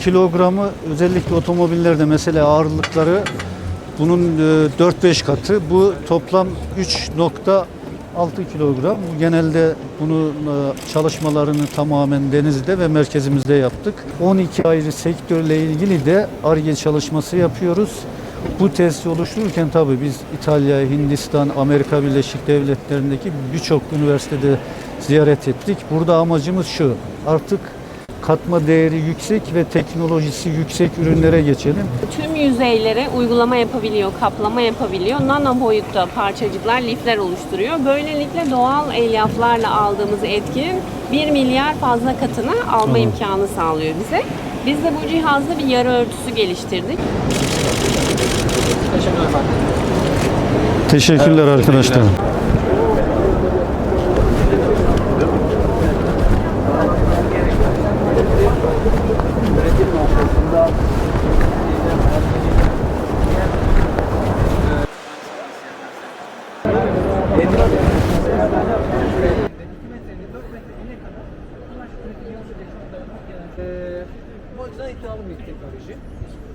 kilogramı özellikle otomobillerde mesela ağırlıkları bunun e, 4-5 katı. Bu toplam 3.6 kilogram. Genelde bunu e, çalışmalarını tamamen denizde ve merkezimizde yaptık. 12 ayrı sektörle ilgili de ARGE çalışması yapıyoruz. Bu testi oluştururken tabii biz İtalya, Hindistan, Amerika Birleşik Devletleri'ndeki birçok üniversitede ziyaret ettik. Burada amacımız şu. Artık katma değeri yüksek ve teknolojisi yüksek ürünlere geçelim. Tüm yüzeylere uygulama yapabiliyor, kaplama yapabiliyor. Nano boyutta parçacıklar, lifler oluşturuyor. Böylelikle doğal elyaflarla aldığımız etkinin 1 milyar fazla katını alma imkanı sağlıyor bize. Biz de bu cihazla bir yara örtüsü geliştirdik. Teşekkürler arkadaşlar. Ee, bu açıdan iddialı bir teknoloji.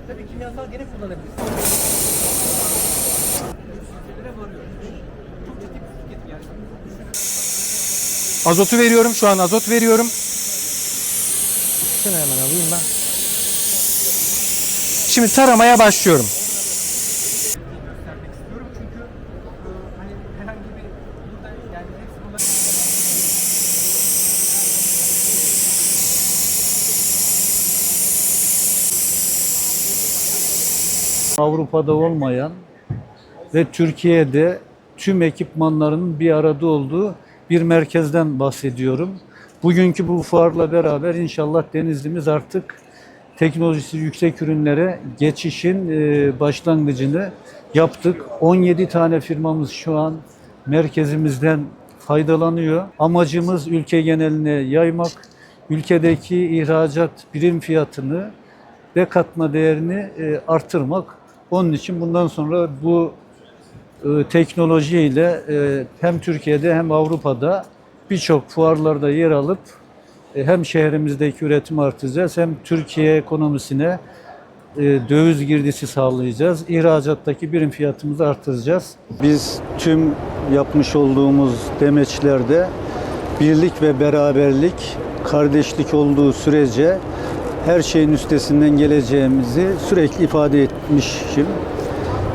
Tabii kimyasal gene kullanabiliriz. Yüzlere varıyor. Çok ciddi bir tüketim yani. Azotu veriyorum şu an azot veriyorum. Şunu hemen alayım ben. Şimdi taramaya başlıyorum. göstermek istiyorum çünkü e, hani herhangi bir burada yani hepsi bunlar Avrupa'da olmayan ve Türkiye'de tüm ekipmanların bir arada olduğu bir merkezden bahsediyorum. Bugünkü bu fuarla beraber inşallah Denizli'miz artık teknolojisi yüksek ürünlere geçişin e, başlangıcını yaptık. 17 tane firmamız şu an merkezimizden faydalanıyor. Amacımız ülke geneline yaymak, ülkedeki ihracat birim fiyatını ve katma değerini e, artırmak. Onun için bundan sonra bu e, teknolojiyle e, hem Türkiye'de hem Avrupa'da birçok fuarlarda yer alıp e, hem şehrimizdeki üretimi artıracağız hem Türkiye ekonomisine e, döviz girdisi sağlayacağız. İhracattaki birim fiyatımızı artıracağız. Biz tüm yapmış olduğumuz demeçlerde birlik ve beraberlik, kardeşlik olduğu sürece her şeyin üstesinden geleceğimizi sürekli ifade etmişim.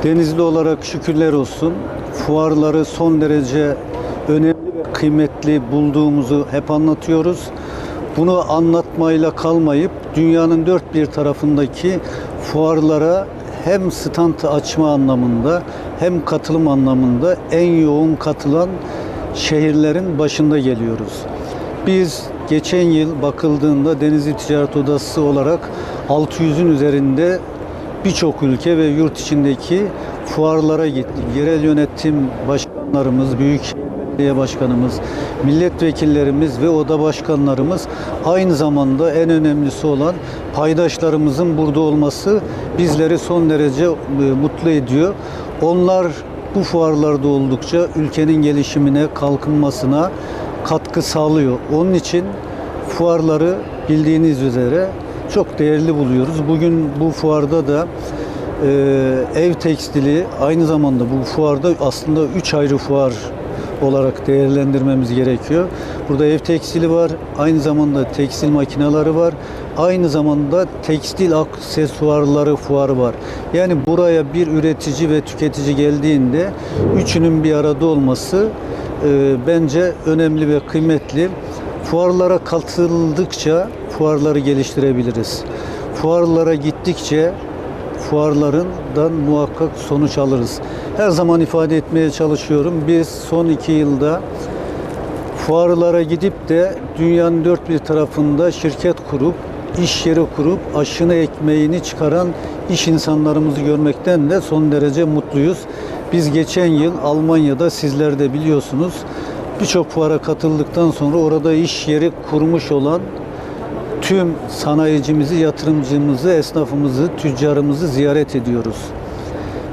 Denizli olarak şükürler olsun. Fuarları son derece önemli ve kıymetli bulduğumuzu hep anlatıyoruz. Bunu anlatmayla kalmayıp dünyanın dört bir tarafındaki fuarlara hem stand açma anlamında hem katılım anlamında en yoğun katılan şehirlerin başında geliyoruz. Biz geçen yıl bakıldığında Denizli Ticaret Odası olarak 600'ün üzerinde birçok ülke ve yurt içindeki fuarlara gittik. Yerel yönetim başkanlarımız, büyük belediye başkanımız, milletvekillerimiz ve oda başkanlarımız aynı zamanda en önemlisi olan paydaşlarımızın burada olması bizleri son derece e, mutlu ediyor. Onlar bu fuarlarda oldukça ülkenin gelişimine, kalkınmasına katkı sağlıyor. Onun için fuarları bildiğiniz üzere çok değerli buluyoruz. Bugün bu fuarda da e, ev tekstili aynı zamanda bu fuarda aslında üç ayrı fuar olarak değerlendirmemiz gerekiyor. Burada ev tekstili var, aynı zamanda tekstil makineleri var, aynı zamanda tekstil aksesuarları fuarı var. Yani buraya bir üretici ve tüketici geldiğinde üçünün bir arada olması e, bence önemli ve kıymetli. Fuarlara katıldıkça fuarları geliştirebiliriz. Fuarlara gittikçe fuarlarından muhakkak sonuç alırız. Her zaman ifade etmeye çalışıyorum. Biz son iki yılda fuarlara gidip de dünyanın dört bir tarafında şirket kurup, iş yeri kurup aşını ekmeğini çıkaran iş insanlarımızı görmekten de son derece mutluyuz. Biz geçen yıl Almanya'da sizler de biliyorsunuz birçok fuara katıldıktan sonra orada iş yeri kurmuş olan tüm sanayicimizi, yatırımcımızı, esnafımızı, tüccarımızı ziyaret ediyoruz.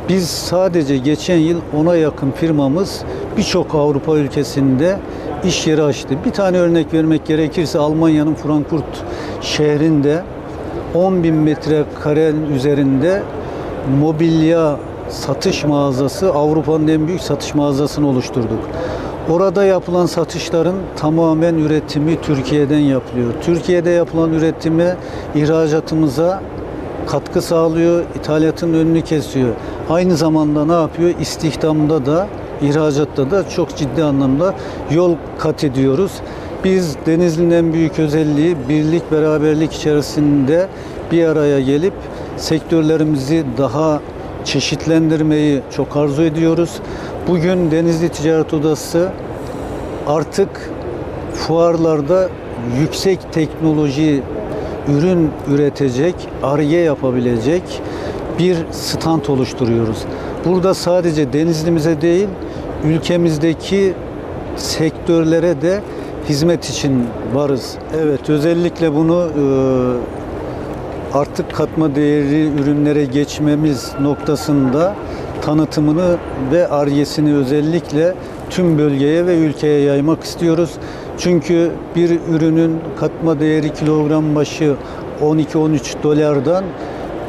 Biz sadece geçen yıl ona yakın firmamız birçok Avrupa ülkesinde iş yeri açtı. Bir tane örnek vermek gerekirse Almanya'nın Frankfurt şehrinde 10 bin metrekarenin üzerinde mobilya satış mağazası Avrupa'nın en büyük satış mağazasını oluşturduk. Orada yapılan satışların tamamen üretimi Türkiye'den yapılıyor. Türkiye'de yapılan üretimi ihracatımıza katkı sağlıyor, ithalatın önünü kesiyor. Aynı zamanda ne yapıyor? İstihdamda da, ihracatta da çok ciddi anlamda yol kat ediyoruz. Biz Denizli'nin en büyük özelliği birlik, beraberlik içerisinde bir araya gelip sektörlerimizi daha çeşitlendirmeyi çok arzu ediyoruz. Bugün Denizli Ticaret Odası artık fuarlarda yüksek teknoloji ürün üretecek, arge yapabilecek bir stand oluşturuyoruz. Burada sadece Denizli'mize değil, ülkemizdeki sektörlere de hizmet için varız. Evet, özellikle bunu e, artık katma değerli ürünlere geçmemiz noktasında tanıtımını ve argesini özellikle tüm bölgeye ve ülkeye yaymak istiyoruz. Çünkü bir ürünün katma değeri kilogram başı 12-13 dolardan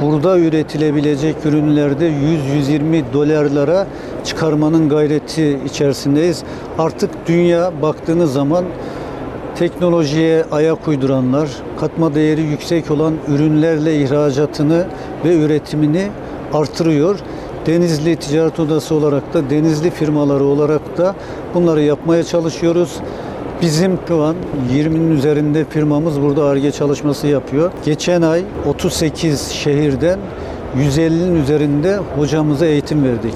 burada üretilebilecek ürünlerde 100-120 dolarlara çıkarmanın gayreti içerisindeyiz. Artık dünya baktığınız zaman teknolojiye ayak uyduranlar, katma değeri yüksek olan ürünlerle ihracatını ve üretimini artırıyor. Denizli Ticaret Odası olarak da Denizli firmaları olarak da bunları yapmaya çalışıyoruz. Bizim şu an 20'nin üzerinde firmamız burada ARGE çalışması yapıyor. Geçen ay 38 şehirden 150'nin üzerinde hocamıza eğitim verdik.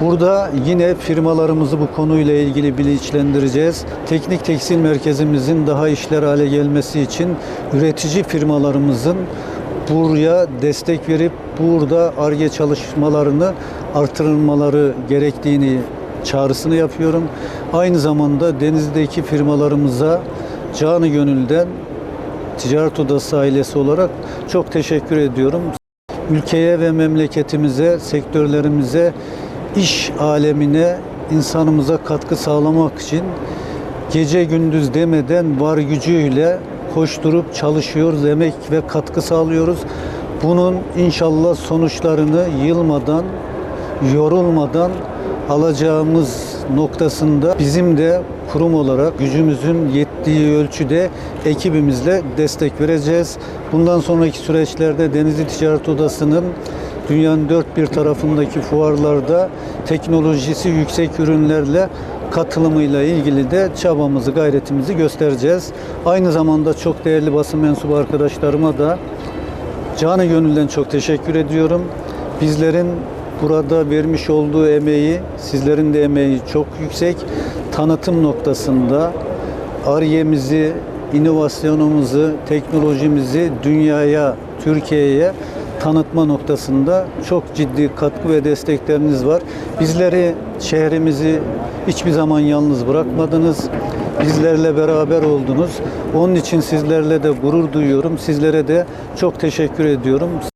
Burada yine firmalarımızı bu konuyla ilgili bilinçlendireceğiz. Teknik tekstil merkezimizin daha işler hale gelmesi için üretici firmalarımızın buraya destek verip burada ARGE çalışmalarını artırılmaları gerektiğini çağrısını yapıyorum. Aynı zamanda Denizli'deki firmalarımıza canı gönülden Ticaret Odası ailesi olarak çok teşekkür ediyorum. Ülkeye ve memleketimize, sektörlerimize, iş alemine, insanımıza katkı sağlamak için gece gündüz demeden var gücüyle koşturup çalışıyoruz, emek ve katkı sağlıyoruz. Bunun inşallah sonuçlarını yılmadan, yorulmadan alacağımız noktasında bizim de kurum olarak gücümüzün yettiği ölçüde ekibimizle destek vereceğiz. Bundan sonraki süreçlerde Denizli Ticaret Odası'nın dünyanın dört bir tarafındaki fuarlarda teknolojisi yüksek ürünlerle katılımıyla ilgili de çabamızı, gayretimizi göstereceğiz. Aynı zamanda çok değerli basın mensubu arkadaşlarıma da canı gönülden çok teşekkür ediyorum. Bizlerin burada vermiş olduğu emeği, sizlerin de emeği çok yüksek. Tanıtım noktasında ARGE'mizi, inovasyonumuzu, teknolojimizi dünyaya, Türkiye'ye tanıtma noktasında çok ciddi katkı ve destekleriniz var. Bizleri, şehrimizi hiçbir zaman yalnız bırakmadınız. Bizlerle beraber oldunuz. Onun için sizlerle de gurur duyuyorum. Sizlere de çok teşekkür ediyorum.